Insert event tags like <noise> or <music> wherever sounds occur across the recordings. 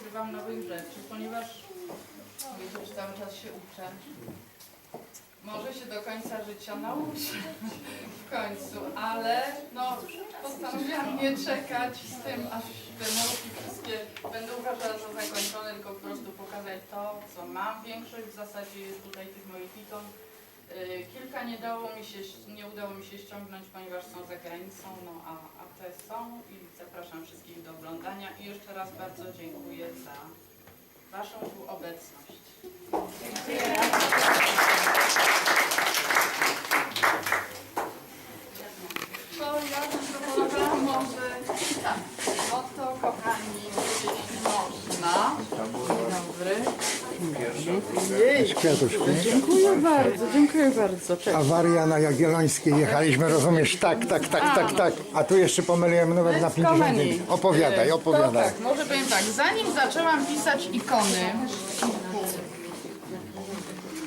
Ukrywam nowych rzeczy, ponieważ wiecie, cały czas się uczę. Może się do końca życia nauczę w końcu, ale no, postanowiłam nie czekać z tym, aż te nauki wszystkie będę uważała za zakończone, tylko po prostu pokazać to, co mam. Większość w zasadzie jest tutaj tych moich ikon. Y, Kilka nie, dało mi się, nie udało mi się ściągnąć, ponieważ są za granicą, no a, a te są i zapraszam wszystkich oglądania i jeszcze raz bardzo dziękuję za Waszą tu obecność. To ja bym proponowała może tak, oto kochani, jeśli można. Dzień dobry. Kwiatuszki. Dziękuję bardzo, dziękuję bardzo. Cześć. Awaria na Jagiellońskiej jechaliśmy, rozumiesz? Tak, tak, tak, tak, tak. A tu jeszcze pomyliłem numer na 50. Kochani, Opowiadaj, e, opowiadaj. To tak, może powiem tak, zanim zaczęłam pisać ikony,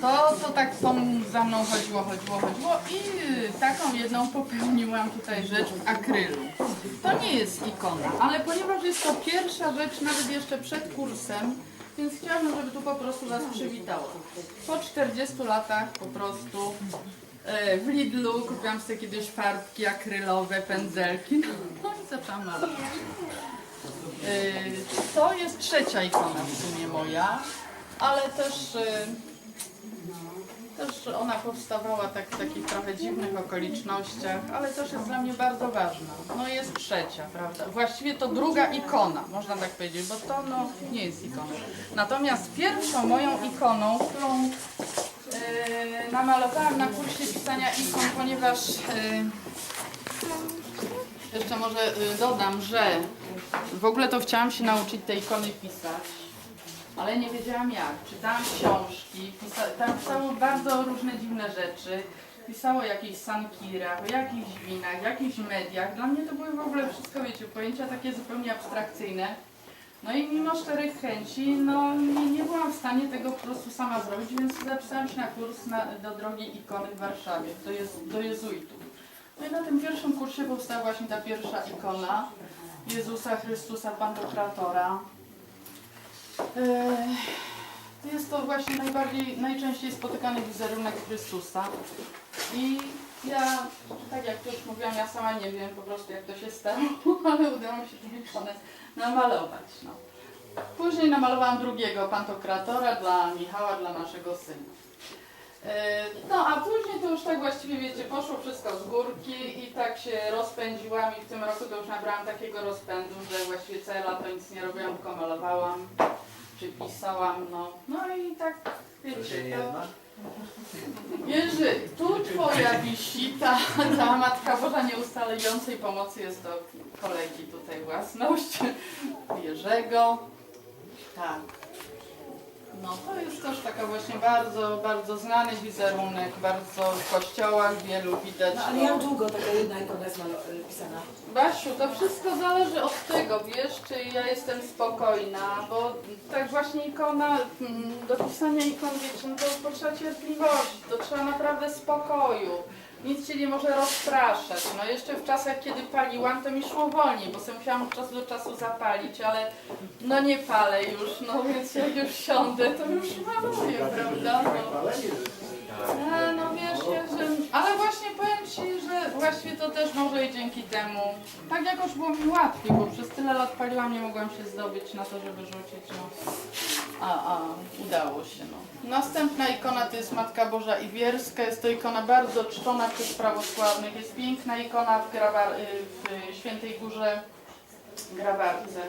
to, to tak to za mną chodziło, chodziło, chodziło i taką jedną popełniłam tutaj rzecz w akrylu. To nie jest ikona, ale ponieważ jest to pierwsza rzecz, nawet jeszcze przed kursem, więc chciałabym, żeby tu po prostu Was przywitało. Po 40 latach po prostu e, w Lidlu kupiłam sobie kiedyś farbki akrylowe, pędzelki, no i zaczęłam malować. E, To jest trzecia ikona w sumie moja, ale też, e, też ona powstawała tak, w takich trochę dziwnych okolicznościach, ale też jest dla mnie bardzo ważna. No jest trzecia, prawda? Właściwie to druga ikona, można tak powiedzieć, bo to no, nie jest ikona. Natomiast pierwszą moją ikoną, którą e, namalowałam na kursie pisania ikon, ponieważ e, jeszcze może e, dodam, że w ogóle to chciałam się nauczyć tej ikony pisać, ale nie wiedziałam jak. Czytałam książki, pisa, tam pisało bardzo różne dziwne rzeczy. Pisało o jakichś sankirach, o jakichś winach, jakichś mediach. Dla mnie to były w ogóle wszystko, wiecie, pojęcia takie zupełnie abstrakcyjne. No i mimo szczerych chęci, no nie, nie byłam w stanie tego po prostu sama zrobić, więc zapisałam się na kurs na, do drogi ikony w Warszawie, do, jez, do jezuitów. No i na tym pierwszym kursie powstała właśnie ta pierwsza ikona Jezusa Chrystusa Pantokratora. Jest to właśnie najbardziej, najczęściej spotykany wizerunek Chrystusa. I ja, tak jak już mówiłam, ja sama nie wiem po prostu jak to się stało, <laughs> ale udało mi się ikonę namalować. No. Później namalowałam drugiego pantokratora dla Michała, dla naszego syna. No a później to już tak właściwie wiecie, poszło wszystko z górki i tak się rozpędziłam i w tym roku to już nabrałam takiego rozpędu, że właściwie całe lato nic nie robiłam, tylko malowałam czy pisałam, no. No i tak wiecie, to... Jerzy, tu twoja wisi ta, ta Matka Boża Nieustalejącej Pomocy jest do kolegi tutaj własność Jerzego. Tak. No to jest też taka właśnie bardzo, bardzo znany wizerunek, bardzo w kościołach wielu widać. No, ale jak długo taka jedna ikona jest malo- y, pisana? Basiu, to wszystko zależy od tego, wiesz, czy ja jestem spokojna, bo tak właśnie ikona, mm, do pisania ikon, wiecie, no to potrzeba cierpliwości, to trzeba naprawdę spokoju. Nic cię nie może rozpraszać. No jeszcze w czasach, kiedy paliłam, to mi szło wolniej, bo sobie musiałam od czasu do czasu zapalić, ale no nie palę już, no więc jak już siądę, to już maluję, prawda? No. A, no wiesz, że... Ale właśnie powiem Ci, że właściwie to też może i dzięki temu. Tak jakoś było mi łatwiej, bo przez tyle lat paliłam, nie mogłam się zdobyć na to, żeby rzucić, no. A, a, udało się, no. Następna ikona to jest Matka Boża Iwierska. Jest to ikona bardzo czczona przez prawosławnych. Jest piękna ikona w, Grabar, y, w Świętej Górze Grabarce.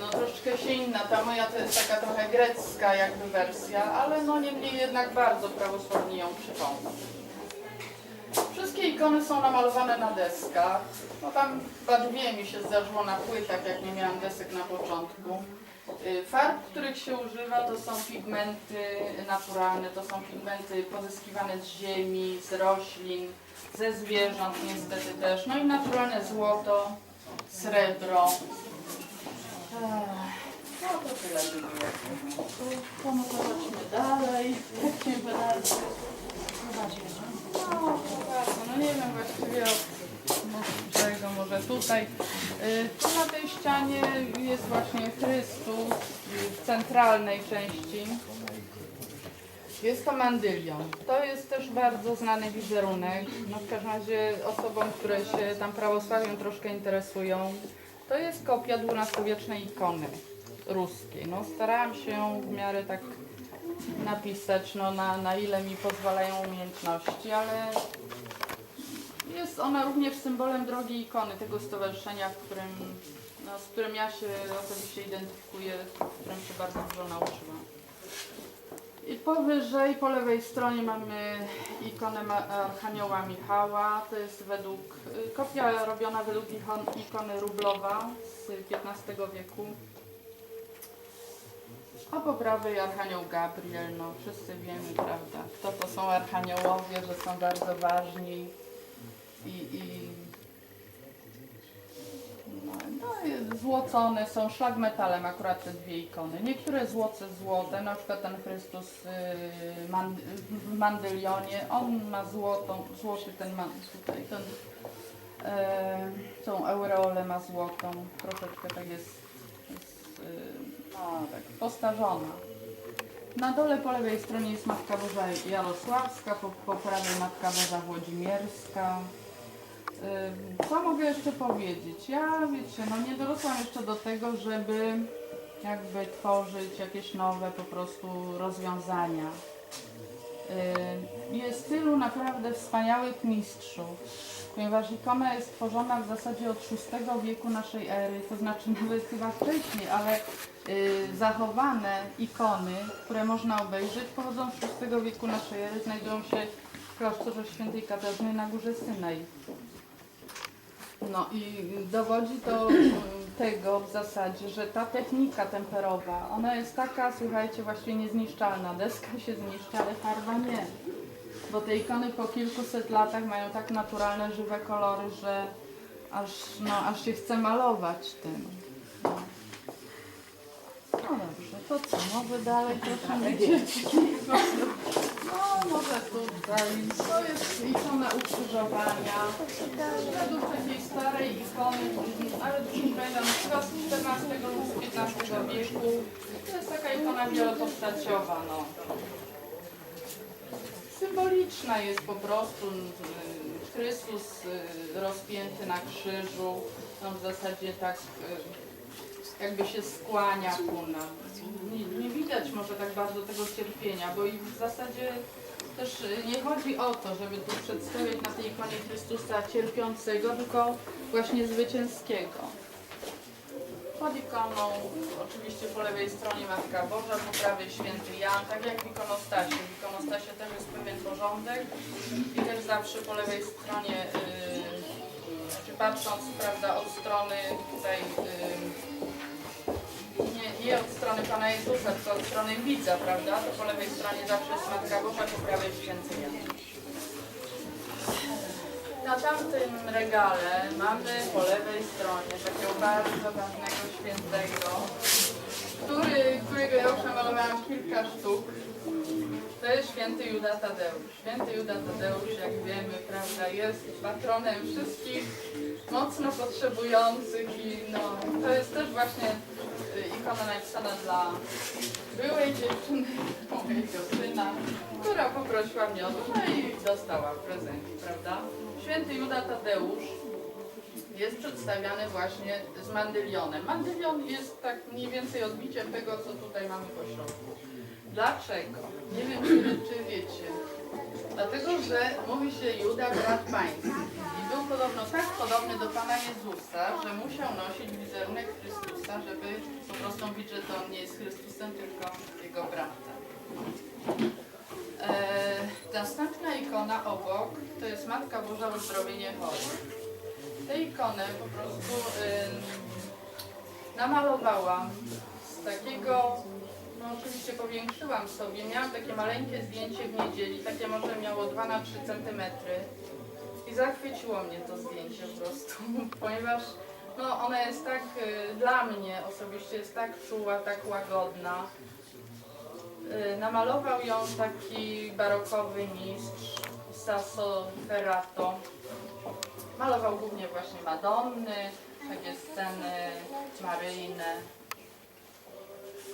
No troszeczkę się inna, ta moja to jest taka trochę grecka jakby wersja, ale no niemniej jednak bardzo prawosławnie ją przypomnę. Wszystkie ikony są namalowane na deskach. No tam chyba dwie mi się zdarzyło na płytach, jak nie miałam desek na początku. Y, Farb, których się używa, to są pigmenty naturalne, to są pigmenty pozyskiwane z ziemi, z roślin, ze zwierząt niestety też. No i naturalne złoto, srebro, no to tyle by było. To no to zobaczymy dalej. Dalej. No, no nie wiem właściwie od tutaj. Y, Tu na tej ścianie jest właśnie Chrystus w centralnej części. Jest to mandylion. To jest też bardzo znany wizerunek. No w każdym razie osobom, które się tam prawosławiem troszkę interesują. To jest kopia XII-wiecznej ikony ruskiej. No starałam się w miarę tak napisać, no na, na ile mi pozwalają umiejętności, ale jest ona również symbolem drogiej ikony tego stowarzyszenia, w którym, no, z którym ja się osobiście identyfikuję, w którym się bardzo dużo nauczyłam. I powyżej, po lewej stronie mamy ikonę Archanioła Michała. To jest według, y, kopia robiona według ikon- ikony Rublowa z XV wieku. A po prawej Archanioł Gabriel, no wszyscy wiemy, prawda, kto to są Archaniołowie, że są bardzo ważni i, no, no, i złocone są szlagmetalem akurat te dwie ikony. Niektóre złoce złote, na przykład ten Chrystus y, w Mandylionie, on ma złotą, złoty ten man, tutaj ten, e, tą aureolę ma złotą, troszeczkę tak jest, jest y, no, tak postarzona. Na dole po lewej stronie jest Matka Boża Jarosławska, po, po prawej Matka Boża Włodzimierska. Co mogę jeszcze powiedzieć? Ja wiecie, no nie dorosłam jeszcze do tego, żeby jakby tworzyć jakieś nowe po prostu rozwiązania. Jest tylu naprawdę wspaniałych mistrzów, ponieważ ikona jest tworzona w zasadzie od VI wieku naszej ery, to znaczy <laughs> nawet chyba wcześniej, ale y, zachowane ikony, które można obejrzeć, pochodzą z VI wieku naszej ery, znajdują się w klasztorze świętej Katarzyny na górze Synaj. No i dowodzi to y, tego w zasadzie, że ta technika temperowa, ona jest taka, słuchajcie, właściwie niezniszczalna. Deska się zniszczy, ale farba nie. Bo te ikony po kilkuset latach mają tak naturalne, żywe kolory, że aż, no, aż się chce malować tym. No. No dobrze, to co, może dalej proszę. No może tutaj, to jest ikona ukrzyżowania. Według takiej starej ikony, ale już nie pamiętam, chyba z XIV lub XV wieku. To jest taka ikona wielopostaciowa, no. Symboliczna jest po prostu Chrystus y, rozpięty na krzyżu, no w zasadzie tak y, jakby się skłania ku nam. Nie, nie widać może tak bardzo tego cierpienia, bo i w zasadzie też y, nie chodzi o to, żeby tu przedstawiać na tej ikonie Chrystusa cierpiącego, tylko właśnie zwycięskiego. Pod ikoną, oczywiście po lewej stronie Matka Boża, po prawej Święty Jan, tak jak w ikonostasie. W ikonostasie też jest pewien porządek i też zawsze po lewej stronie, yy, patrząc prawda, od strony tutaj, yy, nie, nie od strony Pana Jezusa, tylko od strony widza, prawda, to po lewej stronie zawsze jest Matka Boża, po prawej Święty Jan. Na tamtym regale mamy po lewej stronie takiego bardzo ważnego świętego, który, którego ja już namalowałam kilka sztuk. To jest święty Juda Tadeusz. Święty Juda Tadeusz, jak wiemy, prawda, jest patronem wszystkich mocno potrzebujących i no, to jest też właśnie ikona napisana dla byłej dziewczyny, mojego syna, która poprosiła mnie o to, no i dostała w prezencie, prawda? Święty Juda Tadeusz jest przedstawiany właśnie z mandylionem. Mandylion jest tak mniej więcej odbiciem tego, co tutaj mamy po środku. Dlaczego? Nie wiem, czy, czy wiecie. Dlatego, że mówi się Juda brat pański. Podobno tak podobny do Pana Jezusa, że musiał nosić wizerunek Chrystusa, żeby po prostu mówić, że to on nie jest Chrystusem, tylko jego bratem. E, następna ikona obok to jest Matka Boża Uzdrowienie chorych. Tę ikonę po prostu namalowałam z takiego, no oczywiście powiększyłam sobie, miałam takie maleńkie zdjęcie w niedzieli, takie może miało 2 na 3 cm i zachwyciło mnie to zdjęcie po prostu, <laughs> ponieważ no, ona jest tak, y, dla mnie osobiście jest tak czuła, tak łagodna. Y, Namalował ją taki barokowy mistrz Sasso Ferrato. Malował głównie właśnie Madonny, takie sceny maryjne.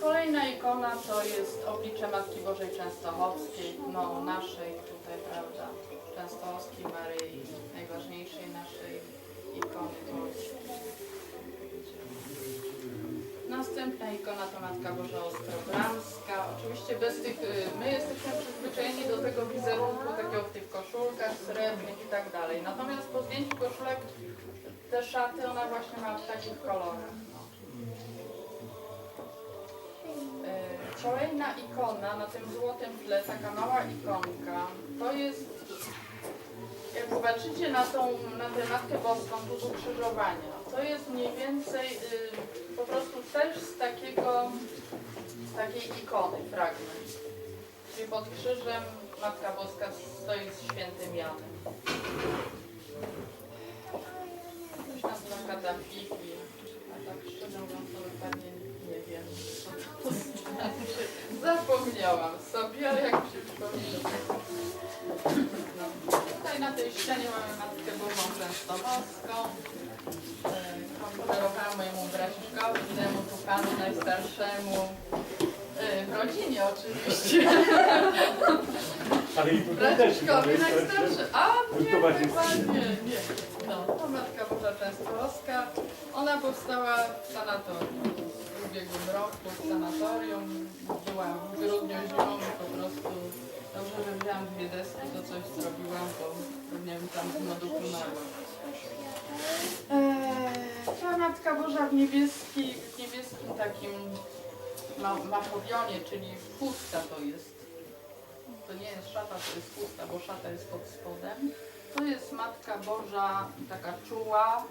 Kolejna ikona to jest oblicze Matki Bożej Częstochowskiej, no naszej tutaj, prawda, Częstochowskiej Maryi, najważniejszej naszej ikony. Następna ikona to Matka Boża Ostrobramska. Oczywiście bez tych, y, my jesteśmy przyzwyczajeni do tego wizerunku takiego w tych koszulkach srebrnych i tak dalej. Natomiast po zdjęciu koszulek te szaty ona właśnie ma w takich kolorach. Y, Kolejna ikona na tym złotym tle, taka mała ikonka, to jest, jak zobaczycie na tą, na tę Matkę Boską, tu z ukrzyżowania, to jest mniej więcej y, po prostu też z takiego, z takiej ikony fragment. Czyli pod krzyżem Matka Boska stoi z świętym Janem. Coś nazywa katafiki, a tak szczerze mówiąc to dokładnie nie wiem. Zapomniałam sobie, ale jak się przypomnę. No. Tutaj na tej ścianie mamy Matkę Bożą Częstochowską. E, Komputerowałam mojemu braciszkowi, temu tu panu najstarszemu. E, W rodzinie oczywiście. Ale i tutaj też. Braciszkowi najstarszy. A nie, chyba nie, nie. No, to Matka Boża Częstochowska. Ona powstała w sanatorium. Ubiegłym roku w sanatorium. Byłam w grudniu zimą po prostu dobrze, że wzięłam dwie deski, to coś zrobiłam, bo pewnie bym tam z modu Ta Matka Boża w, niebieski, w niebieskim takim ma, machowionie, czyli chustka to jest. To nie jest szata, to jest chustka, bo szata jest pod spodem. To jest Matka Boża taka czuła.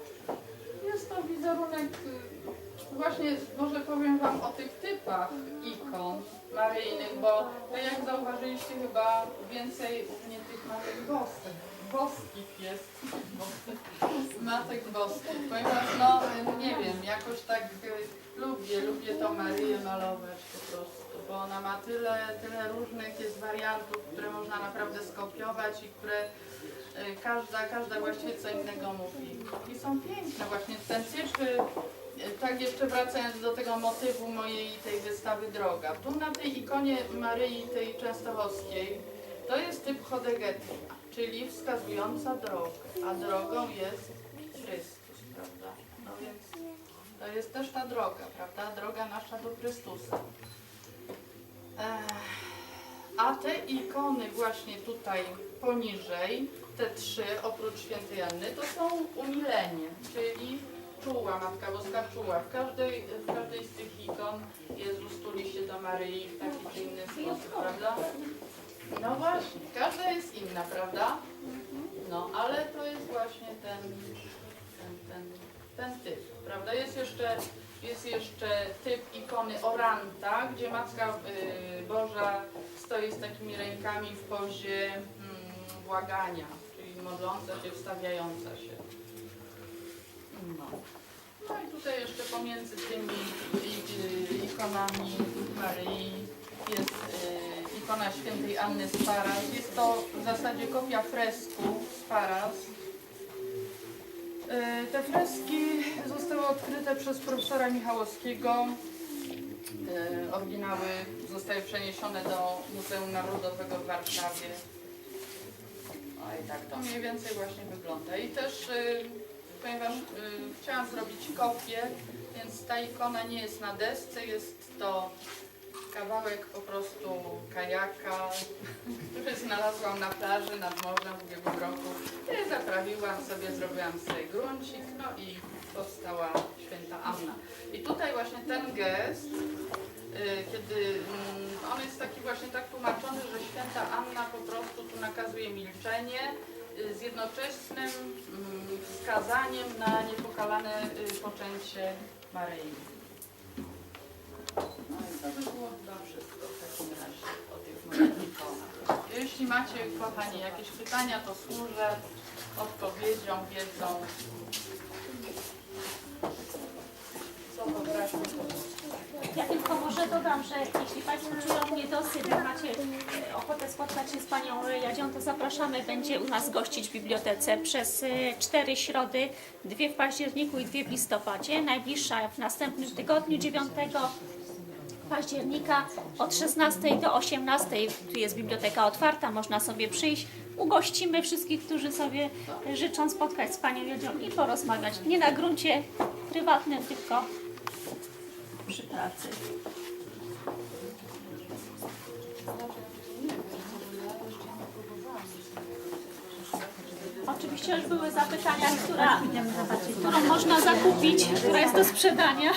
Jest to wizerunek, y, właśnie może powiem Wam o tych typach ikon maryjnych, bo to jak zauważyliście chyba więcej u mnie tych matek boskich, boskich jest, matek boskich. Powiem Wam, no nie wiem, jakoś tak y, lubię, lubię tą Maryję malować po prostu, bo ona ma tyle, tyle różnych jest wariantów, które można naprawdę skopiować i które każda, każda właściwie co innego mówi. I są piękne właśnie ten typ, y, tak jeszcze wracając do tego motywu mojej tej wystawy Droga. Tu na tej ikonie Maryi tej Częstochowskiej to jest typ Hodegetia, czyli wskazująca drogę, a drogą jest Chrystus, prawda? No więc to jest też ta droga, prawda? Droga nasza do Chrystusa. Ech, A te ikony właśnie tutaj poniżej, te trzy oprócz świętej Anny, to są umilenie, czyli czuła, Matka Boska czuła. W każdej, w każdej z tych ikon Jezus tuli się do Maryi w taki czy inny sposób, prawda? No właśnie, każda jest inna, prawda? No, ale to jest właśnie ten, ten, ten, ten typ, prawda? Jest jeszcze, jest jeszcze typ ikony Oranta, gdzie Matka y, Boża stoi z takimi rękami w pozie mm, błagania, modląca się, wstawiająca się. No. No i tutaj jeszcze pomiędzy tymi y, ikonami Maryi jest y, ikona świętej Anny z Paras. Jest to w zasadzie kopia fresku z Paras. Y, Te freski zostały odkryte przez profesora Michałowskiego. Oryginały zostały przeniesione do Muzeum Narodowego w Warszawie. No i tak to mniej więcej właśnie wygląda. I też, y, ponieważ y, chciałam zrobić kopię, więc ta ikona nie jest na desce, jest to kawałek po prostu kajaka, <laughs> który znalazłam na plaży nad morzem w ubiegłym roku. Ja zaprawiłam sobie, zrobiłam sobie gruncik, no i powstała święta Anna. I tutaj właśnie ten gest, kiedy mm, on jest taki właśnie tak tłumaczony, że święta Anna po prostu tu nakazuje milczenie y, z jednoczesnym mm, wskazaniem na niepokalane y, poczęcie Maryi. No i to by było chyba wszystko w takim razie o tych ikonach. Jeśli macie, kochani, jakieś pytania, to służę odpowiedzią, wiedzą. Co to Ja tylko może dodam, że jeśli Państwo czują niedosyt, macie e, ochotę spotkać się z Panią Jadzią, to zapraszamy. Będzie u nas gościć w bibliotece przez e, cztery środy, dwie w październiku i dwie w listopadzie. Najbliższa w następnym tygodniu, 9 października od 16 do 18. Tu jest biblioteka otwarta, można sobie przyjść. Ugościmy wszystkich, którzy sobie życzą spotkać z Panią Jadzią i porozmawiać. Nie na gruncie prywatnym, tylko przy pracy. Oczywiście już były zapytania, która, którą można zakupić, która jest do sprzedania.